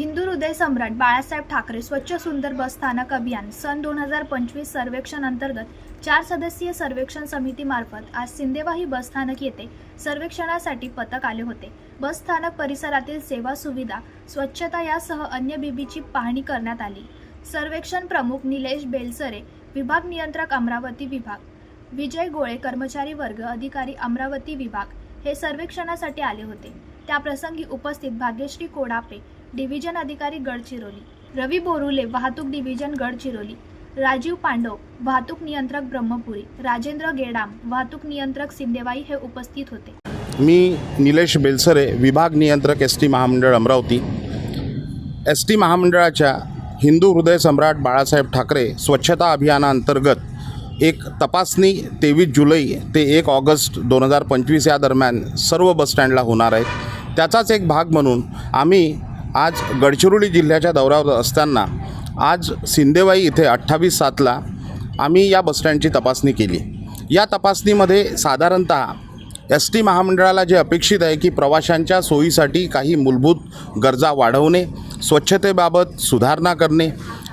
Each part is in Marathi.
हिंदू हृदय सम्राट बाळासाहेब ठाकरे स्वच्छ सुंदर बस स्थानक अभियान सन दोन हजार पंचवीस सर्वेक्षण अंतर्गत चार सदस्यीय सर्वेक्षण समितीमार्फत आज सिंदेवाही बस स्थानक येथे सर्वेक्षणासाठी पथक आले होते. बस स्थानक परिसरातील सेवा सुविधा स्वच्छता यासह अन्य बीबीची पाहणी करण्यात आली. सर्वेक्षण प्रमुख निलेश बेलसरे विभाग नियंत्रक अमरावती विभाग विजय गोळे कर्मचारी वर्ग अधिकारी अमरावती विभाग हे सर्वेक्षणासाठी आले होते. त्याप्रसंगी उपस्थित भाग्यश्री कोडापे डिव्हिजन अधिकारी गडचिरोली रवी बोरुले वाहतूक डिव्हिजन गडचिरोली राजीव पांडव वाहतूक नियंत्रक ब्रह्मपुरी राजेंद्र गेडाम वाहतूक नियंत्रक सिंदेवाई हे उपस्थित होते. मी निलेश बेलसरे विभाग नियंत्रक एस टी महामंडळ अमरावती. एस टी महामंडळाच्या हिंदू हृदय सम्राट बाळासाहेब ठाकरे स्वच्छता अभियानाअंतर्गत एक तपासणी तेवीस जुलै ते एक ऑगस्ट दोन हजार पंचवीस या दरम्यान सर्व बसस्टँडला होणार आहेत. त्याचाच एक भाग म्हणून आम्ही आज गडचिरोली जिल्ह्याच्या दौऱ्यावर असताना आज सिंदेवाई इथे अठ्ठावीस सातला आम्ही या बसस्टँडची तपासणी केली. या तपासणीमध्ये साधारणतः एस टी महामंडळाला जे अपेक्षित आहे की प्रवाशांच्या सोयीसाठी काही मूलभूत गरजा वाढवणे स्वच्छतेबाबत सुधारणा करणे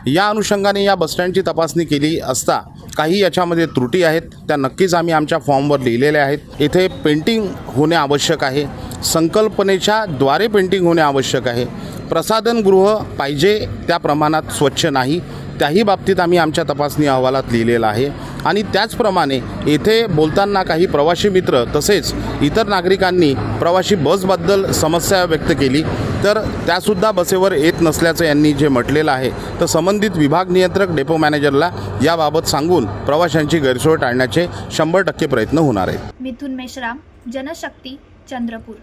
या अनुषंगाने या बसस्टँडची तपासणी केली असता काही याच्यामध्ये त्रुटी आहेत त्या नक्कीच आम्ही आमच्या फॉर्मवर लिहिलेल्या आहेत. येथे पेंटिंग होणे आवश्यक आहे. संकल्पनेच्या द्वारे पेंटिंग होणे आवश्यक आहे. प्रसाधनगृह पाहिजे त्या प्रमाणात स्वच्छ नाही. त्याही बाबतीत आम्ही आमच्या तपासणी अहवालात लिहिलेलं आहे. आणि त्याचप्रमाणे येथे बोलताना काही प्रवासी मित्र तसेच इतर नागरिकांनी प्रवासी बसबद्दल समस्या व्यक्त केली. तर त्यासुद्धा बसेवर येत नसल्याचं यांनी जे म्हटलेलं आहे तर संबंधित विभाग नियंत्रक डेपो मॅनेजरला याबाबत सांगून प्रवाशांची गैरसोय टाळण्याचे शंभर टक्के प्रयत्न होणार आहेत. मिथुन मेश्राम जनशक्ती चंद्रपूर.